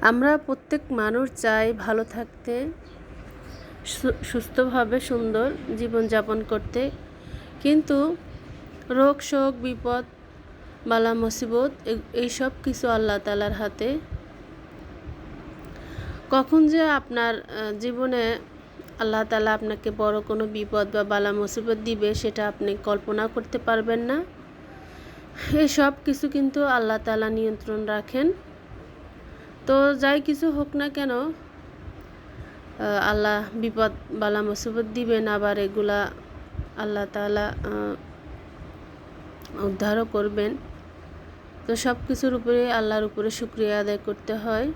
আমরা প্রত্যেক মানুষ চাই ভালো থাকতে সুস্থভাবে সুন্দর জীবনযাপন করতে। কিন্তু রোগ, শোক, বিপদ, বালা, মুসিবত এইসব কিছু আল্লাহ তালার হাতে। কখন যে আপনার জীবনে আল্লাহ তালা আপনাকে বড় কোনো বিপদ বা বালা, মুসিবত দিবে, সেটা আপনি কল্পনা করতে পারবেন না। এই সব কিছু কিন্তু আল্লাহ তালা নিয়ন্ত্রণ রাখেন। তো যাই কিছু হোক না কেন আল্লাহ বিপদ বালা মুসিবত দিবেন আবার এগুলা আল্লাহ তালা উদ্ধারও করবেন। তো সব কিছুর উপরে আল্লাহর উপরে শুক্রিয়া আদায় করতে হয়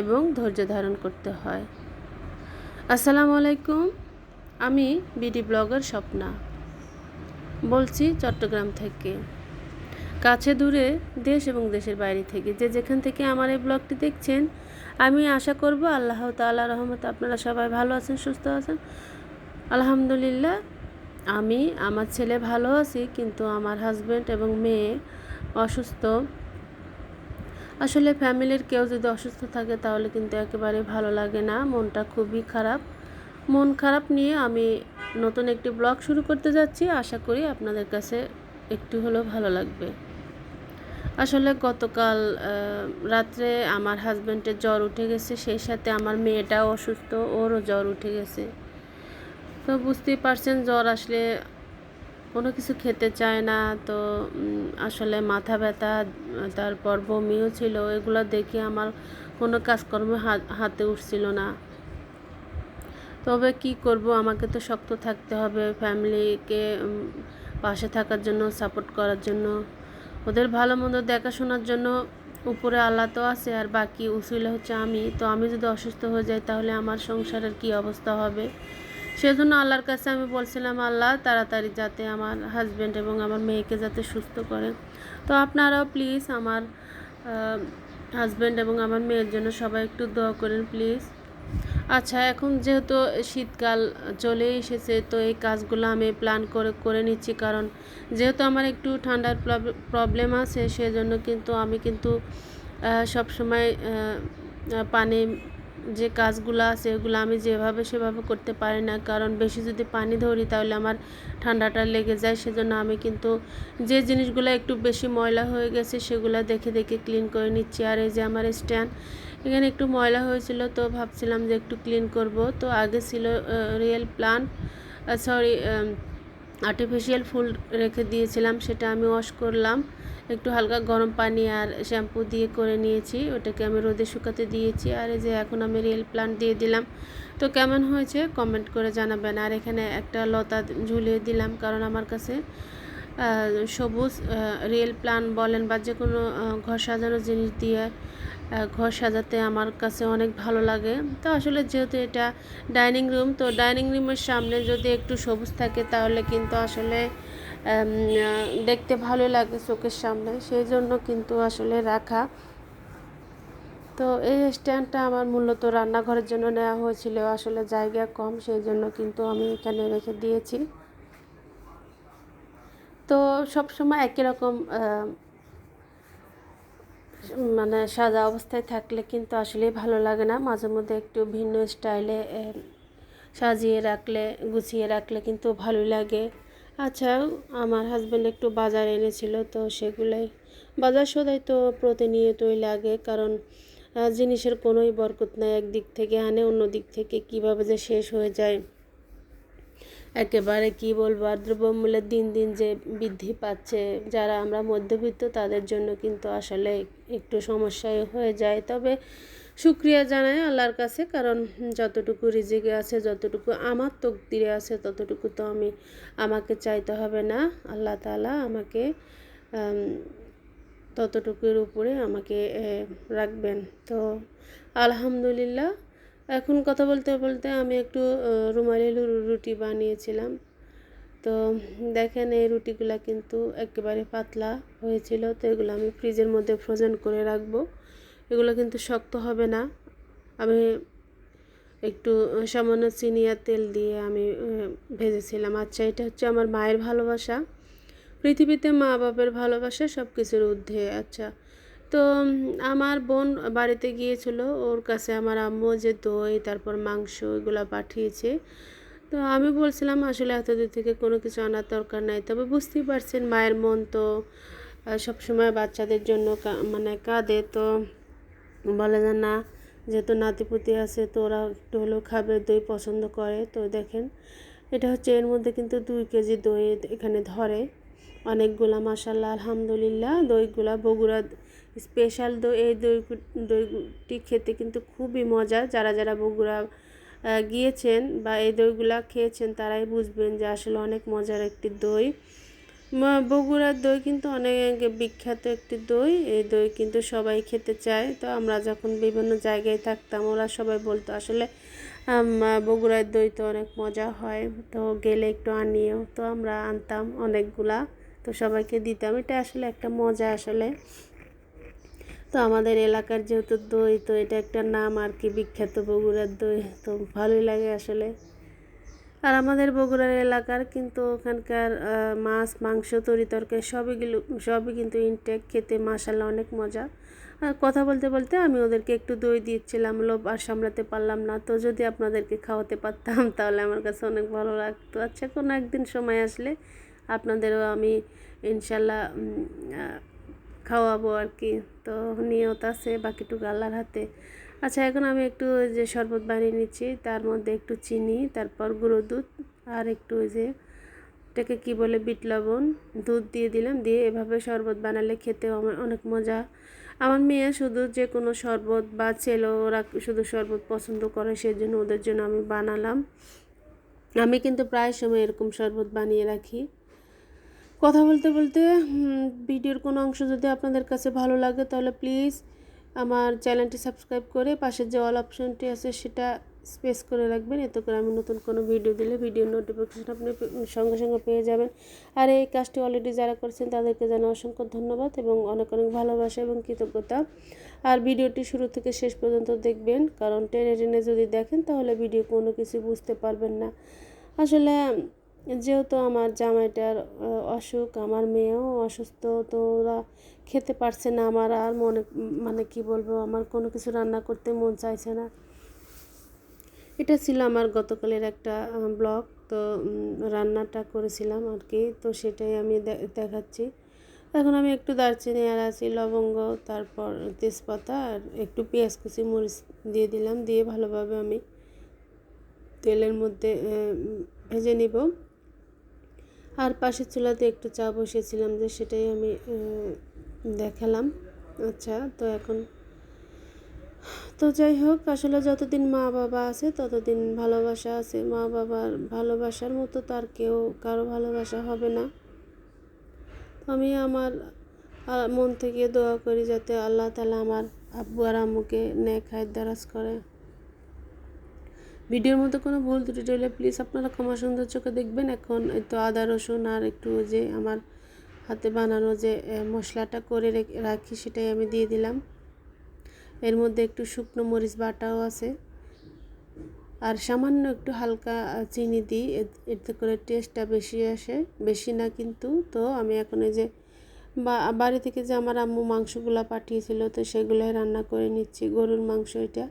এবং ধৈর্য ধারণ করতে হয়। আসসালামু আলাইকুম, আমি বিডি ব্লগার স্বপ্না। বলছি চট্টগ্রাম থেকে। কাছে দূরে দেশ এবং দেশের বাইরে থেকে। যে যেখান থেকে আমার এই ব্লগটি দেখছেন, আমি আশা করব আল্লাহ তাআলা রহমত আপনারা সবাই ভালো আছেন, সুস্থ আছেন। আলহামদুলিল্লাহ, আমি, আমার ছেলে ভালো আছি, কিন্তু আমার হাজব্যান্ড এবং মেয়ে অসুস্থ। আসলে ফ্যামিলির কেউ যদি অসুস্থ থাকে, তাহলে কিন্তু একেবারে ভালো লাগে না, মনটা খুবই খারাপ। মন খারাপ নিয়ে আমি নতুন একটি ব্লগ শুরু করতে যাচ্ছি। আশা করি আপনাদের কাছে একটু হলেও ভালো লাগবে। আসলে গতকাল রাত্রে আমার হাজব্যান্ডের জ্বর উঠে গেছে, সেই সাথে আমার মেয়েটাও অসুস্থ, ওরও জ্বর উঠে গেছে। তো বুঝতেই পারছেন, জ্বর আসলে কোনো কিছু খেতে চায় না, তো আসলে মাথা ব্যথা, তারপর বমিও ছিল, এগুলো দেখে আমার কোনো কাজকর্ম হাত- উঠছিল না। তবে কি করব, আমাকে তো শক্ত থাকতে হবে ফ্যামিলিকে পাশে থাকার জন্য সাপোর্ট করার জন্য। ওদের ভালো মন্দ দেখাশোনার জন্য উপরে আল্লাহ তো আছে আর বাকি উসিলা হচ্ছে আমি। তো আমি যদি অসুস্থ হয়ে যাই তাহলে আমার সংসারের কি অবস্থা হবে? সেজন্য আল্লাহর কাছে আমি বলছিলাম, আল্লাহ, তাড়াতাড়ি যাতে আমার হাজব্যান্ড এবং আমার মেয়েকে যাতে সুস্থ করে। তো আপনারাও প্লিজ আমার হাজব্যান্ড এবং আমার মেয়ের জন্য সবাই একটু দোয়া করেন প্লিজ আচ্ছা এখন যেহেতু শীতকাল চলে এসেছে, তো এই কাজগুলো আমি প্ল্যান করে করে নিচ্ছি। কারণ যেহেতু আমার একটু ঠান্ডার প্রবলেম আছে, সেজন্য কিন্তু আমি কিন্তু সবসময় পানি যে কাজগুলো আছে ওগুলো আমি যেভাবে সেভাবে করতে পারি না। কারণ বেশি যদি পানি ধরি তাহলে আমার ঠান্ডাটা লেগে যায়, সেজন্য আমি কিন্তু যে জিনিসগুলো একটু বেশি ময়লা হয়ে গেছে সেগুলো দেখে দেখে ক্লিন করে নিচ্ছি। আর এই যে আমার স্ট্যান্ড এখানে একটু ময়লা হয়েছিল তো ভাবছিলাম যে একটু ক্লিন করব। তো আগে ছিল রিয়েল প্লান্ট সরি আর্টিফিশিয়াল ফুল রেখে দিয়েছিলাম, সেটা আমি ওয়াশ করলাম। একটু হালকা গরম পানি আর শ্যাম্পু দিয়ে করে নিয়েছি। ওটাকে আমি রোদে শুকাতে দিয়েছি আর এই যে এখন আমি রিয়েল প্লান্ট দিয়ে দিলাম। তো কেমন হয়েছে কমেন্ট করে জানাবেন। আর এখানে একটা লতা ঝুলিয়ে দিলাম কারণ আমার কাছে সবুজ রিয়েল প্লান বলেন বা যে কোনো ঘর সাজানোর জিনিস দিয়ে ঘর সাজাতে আমার কাছে অনেক ভালো লাগে। তো আসলে যেহেতু এটা ডাইনিং রুম, তো ডাইনিং রুমের সামনে যদি একটু সবুজ থাকে তাহলে কিন্তু আসলে দেখতে ভালো লাগে চোখের সামনে, সেই জন্য কিন্তু আসলে রাখা। তো এই স্ট্যান্ডটা আমার মূলত রান্নাঘরের জন্য নেওয়া হয়েছিল, আসলে জায়গা কম, সেই জন্য কিন্তু আমি এখানে রেখে দিয়েছি। তো সবসময় একই রকম মানে সাদা অবস্থায় থাকলে কিন্তু আসলে ভালো লাগে না। মাঝে মধ্যে একটু ভিন্ন স্টাইলে সাজিয়ে রাখলে, গুছিয়ে রাখলে কিন্তু ভালো লাগে। আচ্ছা আমার হাজব্যান্ড একটু বাজার এনেছিল, তো সেগুলোই বাজার সদাই তো প্রতিনিয়তই লাগে, কারণ জিনিসের কোনোই বরকত নাই, একদিক থেকে আনে অন্য দিক থেকে কীভাবে যে শেষ হয়ে যায়। একেবারে কি বলব, আর দ্রব্যমূল্যের দিন দিন যে বৃদ্ধি পাচ্ছে, যারা আমরা মধ্যবিত্ত, তাদের জন্য কিন্তু আসলে একটু সমস্যায় হয়ে যায়। তবে শুক্রিয়া জানাই আল্লাহর কাছে, কারণ যতটুকু রিজিকে আছে, যতটুকু আমার তকদিরে আছে, ততটুকু তো আমি আমাকে চাইতে হবে না। আল্লাহ তাআলা আমাকে ততটুকুর উপরে আমাকে রাখবেন। তো আলহামদুলিল্লাহ, এখন কথা বলতে বলতে আমি একটু রুমালি রুটি বানিয়েছিলাম। তো দেখেন এই রুটিগুলা কিন্তু একেবারে পাতলা হয়েছিল, তো এগুলো আমি ফ্রিজের মধ্যে ফ্রোজেন করে রাখব। এগুলো কিন্তু শক্ত হবে না। আমি একটু সামান্য চিনি আর তেল দিয়ে আমি ভেজেছিলাম। আচ্ছা এটা হচ্ছে আমার মায়ের ভালোবাসা। পৃথিবীতে মা বাবার ভালোবাসা সব কিছুর ঊর্ধ্বে। আচ্ছা তো আমার বোন বাড়িতে গিয়েছিল। ওর কাছে আমার আম্মু যে দই, তারপর মাংস এগুলো পাঠিয়েছে। তো আমি বলছিলাম, আসলে এত দূর থেকে কোনো কিছু আনার দরকার নাই। তবে বুঝতেই পারছেন, মায়ের মন তো সবসময় বাচ্চাদের জন্য মানে কাঁদে। তো বলে যে, না, যেহেতু নাতিপুতি আছে, তো ওরা একটু হলেও খাবে, দই পছন্দ করে। তো দেখেন, এটা হচ্ছে এর মধ্যে কিন্তু দুই কেজি দই এখানে ধরে। অনেকগুলা মাসাল্লাহ আলহামদুলিল্লাহ, দইগুলা, বগুড়া স্পেশাল দই। এই দই, দইটি খেতে কিন্তু খুবই মজা। যারা যারা বগুড়া গিয়েছেন বা এই দইগুলা খেয়েছেন, তারাই বুঝবেন যে আসলে অনেক মজার একটি দই। বগুড়ার দই কিন্তু অনেক বিখ্যাত একটি দই। এই দই কিন্তু সবাই খেতে চায়। তো আমরা যখন বিভিন্ন জায়গায় থাকতাম, ওরা সবাই বলতো, আসলে বগুড়ার দই তো অনেক মজা হয়। তো গেলে একটু আনিও। তো আমরা আনতাম অনেকগুলা, তো সবাইকে দিতাম। এটা আসলে একটা মজা আসলে। তো আমাদের এলাকার যেহেতু দই, তো এটা একটা নাম আর কি বিখ্যাত বগুড়ার দই। তো ভালোই লাগে আসলে। আর আমাদের বগুড়ার এলাকার কিন্তু ওখানকার মাছ, মাংস, তরি তরকারি সবইগুলো সবই কিন্তু ইনটেক খেতে মাসাল্লাহ অনেক মজা। আর কথা বলতে বলতে আমি ওদেরকে একটু দই দিচ্ছিলাম, লোভ আর সামলাতে পারলাম না। তো যদি আপনাদেরকে খাওয়াতে পারতাম, তাহলে আমার কাছে অনেক ভালো লাগতো। আচ্ছা কোনো একদিন সময় আসলে আপনাদেরও আমি ইনশাল্লাহ খাওয়াবো আর কি। তো নিয়ত আছে, বাকিটুকু আল্লাহর হাতে। আচ্ছা এখন আমি একটু যে শরবত বানিয়ে নিচ্ছি। তার মধ্যে একটু চিনি, তারপর গুঁড়ো দুধ, আর একটু ওই যে এটাকে কী বলে, বিট লবণ, দুধ দিয়ে দিলাম। দিয়ে এভাবে শরবত বানালে খেতেও আমার অনেক মজা। আমার মেয়ে শুধু যে কোনো শরবত বা ছেলে ওরা শুধু শরবত পছন্দ করে সেজন্য ওদের জন্য আমি বানালাম। আমি কিন্তু প্রায় সময় এরকম শরবত বানিয়ে রাখি। কথা বলতে বলতে ভিডিওর কোনো অংশ যদি আপনাদের কাছে ভালো লাগে তাহলে প্লিজ আমার চ্যানেলটি সাবস্ক্রাইব করে পাশের যে অল অপশনটি আছে সেটা স্পেস করে রাখবেন। এতে করে আমি নতুন কোনো ভিডিও দিলে ভিডিওর নোটিফিকেশন আপনি সঙ্গে সঙ্গে পেয়ে যাবেন। আর এই কাজটি অলরেডি যারা করছেন, তাদেরকে জানা অসংখ্য ধন্যবাদ এবং অনেক অনেক ভালোবাসা এবং কৃতজ্ঞতা। আর ভিডিওটি শুরু থেকে শেষ পর্যন্ত দেখবেন, কারণ টেনে টেনে যদি দেখেন, তাহলে ভিডিও কোনো কিছু বুঝতে পারবেন না। আসলে যেহেতু আমার জামাইটার অসুখ, আমার মেয়েও অসুস্থ, তো ওরা খেতে পারছে না আমার আর মনে মানে কি বলব, আমার কোনো কিছু রান্না করতে মন চাইছে না। এটা ছিল আমার গতকালের একটা ব্লগ, তো রান্নাটা করেছিলাম আর কি, তো সেটাই আমি দেখাচ্ছি। এখন আমি একটু দারচিনি, এলাচি, লবঙ্গ, তারপর তেজপাতা আর একটু পেঁয়াজ কুচি, মরিচ দিয়ে দিলাম, দিয়ে ভালোভাবে আমি তেলের মধ্যে ভেজে নিব। আর পাশের চুলাতে একটু চা বসিয়েছিলাম যে সেটাই আমি দেখালাম। আচ্ছা তো এখন তো যাই হোক, আসলে যতদিন মা বাবা আছে, ততদিন ভালোবাসা আছে। মা বাবার ভালোবাসার মতো তার কেউ কারও ভালোবাসা হবে না। আমি আমার মন থেকে দোয়া করি যাতে আল্লাহ তালা আমার আব্বু আর আম্মুকে ন্যাক হায়াত দারাজ করে। ভিডিওর মধ্যে কোনো ভুল ত্রুটি হলে প্লিজ আপনারা ক্ষমা সুন্দর চোখে দেখবেন। এখন তো আদা, রসুন আর একটু যে আমার হাতে বানানো যে মশলাটা করে রেখে- সেটাই আমি দিয়ে দিলাম। এর মধ্যে একটু শুকনো মরিচ বাটাও আছে। আর সামান্য একটু হালকা চিনি দিই। এতে করে টেস্টটা বেশি আসে। বেশি না কিন্তু, তো আমি এখন এই যে, বা- বাড়ি থেকে যে আমার আম্মু মাংসগুলো পাঠিয়েছিল, তো সেগুলোই রান্না করে নিচ্ছি। গরুর মাংস এটা।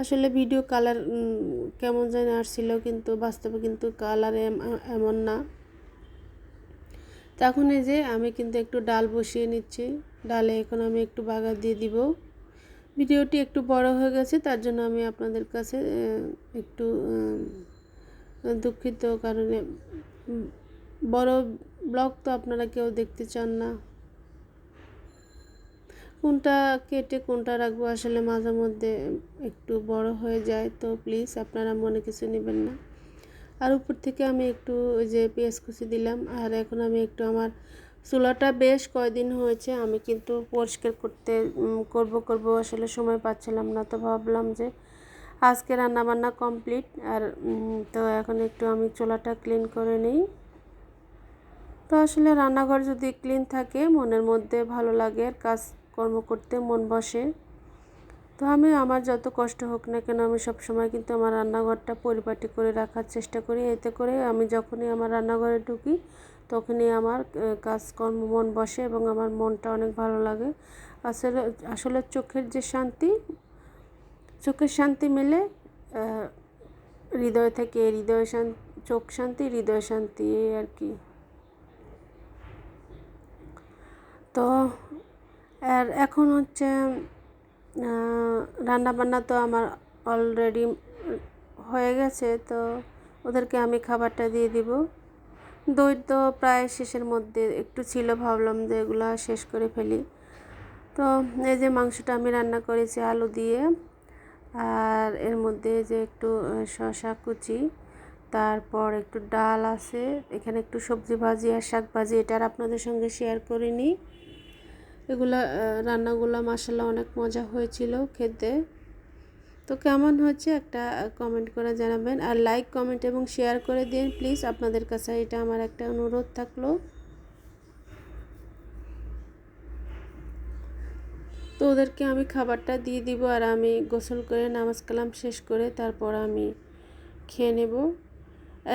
আসলে ভিডিও কালার কেমন যেন আসছিল কিন্তু বাস্তবে কিন্তু কালার এমন না। তখন এই যে আমি কিন্তু একটু ডাল বসিয়ে নিচ্ছি। ডালে এখন আমি একটু বাগার দিয়ে দিব। ভিডিওটি একটু বড় হয়ে গেছে, তার জন্য আমি আপনাদের কাছে একটু দুঃখিত কারণে বড় ব্লগ তো আপনারা কেউ দেখতে চান না। কোনটা কেটে কোনটা রাখব আসলে মাঝে মধ্যে একটু বড় হয়ে যায়, তো প্লিজ আপনারা মনে কিছু নেবেন না। আর উপর থেকে আমি একটু ওই যে পেঁয়াজ কুচি দিলাম, আর এখন আমি একটু আমার চুলাটা বেশ কয়দিন হয়েছে, আমি কিন্তু পরিষ্কার করতে করব করব আসলে সময় পাচ্ছিলাম না, তো ভাবলাম যে আজকে রান্না বান্না কমপ্লিট আর তো এখন একটু আমি চুলাটা ক্লিন করে নিই। তো আসলে রান্নাঘর যদি ক্লিন থাকে, মনের মধ্যে ভালো লাগে, আর কাজকর্ম করতে মন বসে। তো আমি আমার যত কষ্ট হোক না কেন আমি সব সময় কিন্তু আমার রান্নাঘরটা পরিপাটি করে রাখার চেষ্টা করি। এতে করে আমি যখনই আমার রান্নাঘরে ঢুকি, তখনই আমার কাজকর্ম মন বসে এবং আমার মনটা অনেক ভালো লাগে। আসলে আসলে চোখের যে শান্তি, চোখের শান্তি মেলে হৃদয় থেকে হৃদয় শান্তি চোখ শান্তি, হৃদয় শান্তি আর কি। তো আর এখন হচ্ছে রান্না বান্না তো আমার অলরেডি হয়ে গেছে, তো ওদেরকে আমি খাবারটা দিয়ে দিব। দই তো প্রায় শেষের মধ্যে, একটু ছিল, ভাবলাম যে এগুলো শেষ করে ফেলি। তো এই যে মাংসটা আমি রান্না করেছি আলু দিয়ে, আর এর মধ্যে যে একটু শসা কুচি, তারপর একটু ডাল আছে, এখানে একটু সবজি ভাজি আর শাক ভাজি, এটা আর আপনাদের সঙ্গে শেয়ার করিনি। এগুলা রান্নাগুলো মাসাল্লাহ অনেক মজা হয়েছিল খেতে। তো কেমন হচ্ছে একটা কমেন্ট করে জানাবেন। আর লাইক কমেন্ট এবং শেয়ার করে দিন প্লিজ আপনাদের কাছে এটা আমার একটা অনুরোধ থাকল। তো ওদেরকে আমি খাবারটা দিয়ে দিব আর আমি গোসল করে নামাজ কালাম শেষ করে তারপর আমি খেয়ে নেব।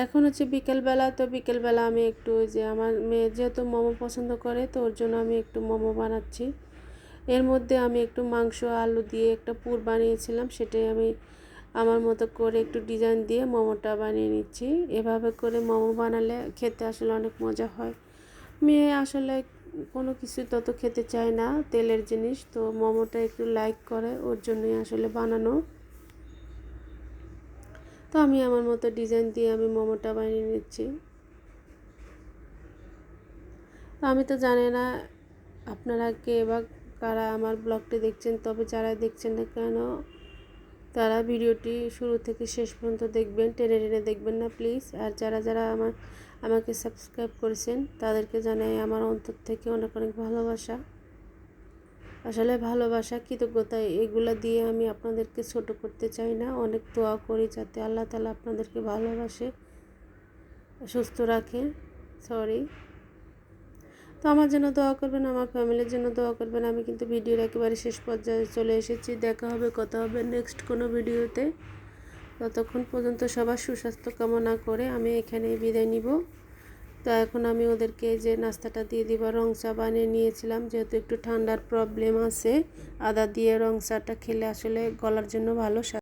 এখন হচ্ছে বিকেলবেলা, তো বিকেলবেলা আমি একটু যে আমার মেয়ে যেহেতু মোমো পছন্দ করে, তো ওর জন্য আমি একটু মোমো বানাচ্ছি। এর মধ্যে আমি একটু মাংস, আলু দিয়ে একটা পুর বানিয়েছিলাম, সেটাই আমি আমার মতো করে একটু ডিজাইন দিয়ে মোমোটা বানিয়ে নিচ্ছি। এভাবে করে মোমো বানালে খেতে আসলে অনেক মজা হয়। মেয়ে আসলে কোনো কিছু তত খেতে চায় না, তেলের জিনিস, তো মোমোটা একটু লাইক করে, ওর জন্যই আসলে বানানো। তো আমি আমার মতো ডিজাইন দিয়ে আমি মোমোটা বানিয়ে নিচ্ছি। তো আমি তো জানি না আপনারা কে বা কারা আমার ব্লগটি দেখছেন, তবে যারা দেখছেন না কেন, তারা ভিডিওটি শুরু থেকে শেষ পর্যন্ত দেখবেন, টেনে টেনে দেখবেন না প্লিজ। আর যারা যারা আমার, আমাকে সাবস্ক্রাইব করেছেন, তাদেরকে জানাই আমার অন্তর থেকে অনেক অনেক ভালোবাসা। আসলে ভালোবাসা, কৃতজ্ঞতা, এগুলা দিয়ে আমি আপনাদেরকে ছোট করতে চাই না। অনেক দোয়া করি যাতে আল্লাহ তালা আপনাদেরকে ভালোবাসে, সুস্থ রাখে। সরি তো আমার জন্য দোয়া করবেন, আমার ফ্যামিলির জন্য দোয়া করবেন। আমি কিন্তু ভিডিওর একেবারে শেষ পর্যায়ে চলে এসেছি। দেখা হবে, কথা হবে নেক্সট কোনো ভিডিওতে। ততক্ষণ পর্যন্ত সবার সুস্বাস্থ্য কামনা করে আমি এখানে বিদায় নিব। তো এখন আমি ওদেরকে যে নাস্তাটা দিয়ে দিব, রং চা বানিয়ে নিয়েছিলাম। যেহেতু একটু ঠান্ডার প্রবলেম আছে, আদা দিয়ে রং চাটা খেলে আসলে গলার জন্য ভালো